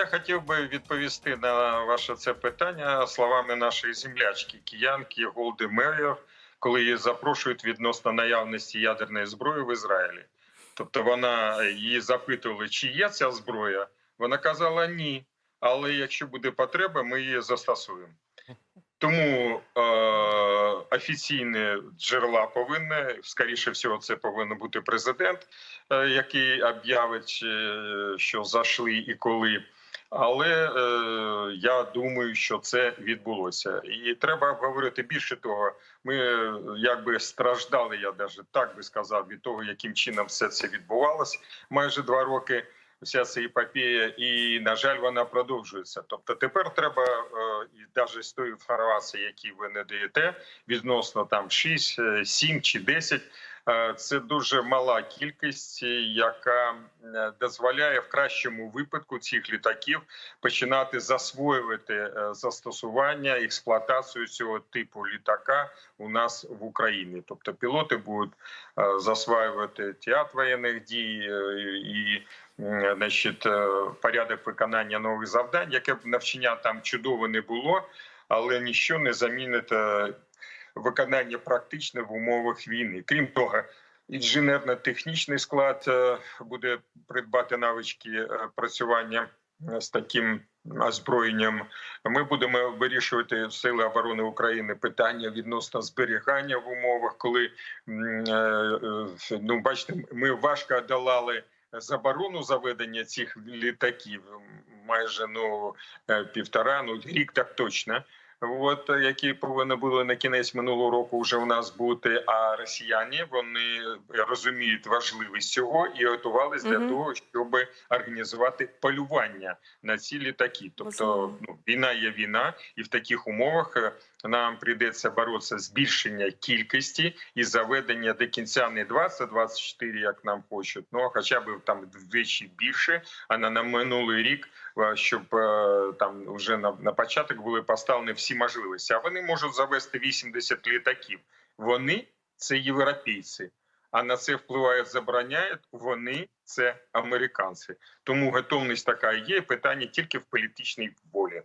Я хотів би відповісти на ваше це питання словами нашої землячки, киянки Голди Меєр, коли її запрошують відносно наявності ядерної зброї в Ізраїлі. Тобто вона її запитували, чи є ця зброя. Вона казала ні. Але якщо буде потреба, ми її застосуємо. Тому е, офіційні джерела повинні, скоріше всього, це повинен бути президент, е, який об'явить, е, що зайшли і коли. Але е, я думаю, що це відбулося, і треба говорити більше того. Ми е, якби страждали, я навіть так би сказав, від того, яким чином все це відбувалося майже два роки. Вся ця епопея, і на жаль, вона продовжується. Тобто, тепер треба е, і навіть з тої інформації, які ви не даєте, відносно там 6, е, 7 чи 10, е, це дуже мала кількість, яка е, дозволяє в кращому випадку цих літаків починати засвоювати е, застосування експлуатацію цього типу літака у нас в Україні. Тобто пілоти будуть е, засваювати театр воєнних дій е, і значить, е, порядок виконання нових завдань, яке б навчання там чудово не було, але ніщо не замінить е, виконання практичне в умовах війни. Крім того, інженерно-технічний склад е, буде придбати навички е, працювання е, з таким озброєнням. Ми будемо вирішувати в сили оборони України питання відносно зберігання в умовах, коли ну бачите, ми важко долали заборону заведення цих літаків майже ну півтора, ну рік так точно. От е, які повинні були на кінець минулого року вже у нас бути. А росіяни вони розуміють важливість цього і готувалися для того, щоб організувати полювання на ці літаки. Тобто, війна є війна, і в таких умовах е, нам прийдеться боротися збільшення кількості і заведення до кінця не 20-24, як нам хочуть, ну хоча б там вдвічі більше. А на, на минулий рік, е, щоб е, там вже на, на початок були поставлені всі можливості. А вони можуть завести 80 літаків. Вони це європейці. А на це впливає забороняють вони це американці. Тому готовність така є. Питання тільки в політичній волі.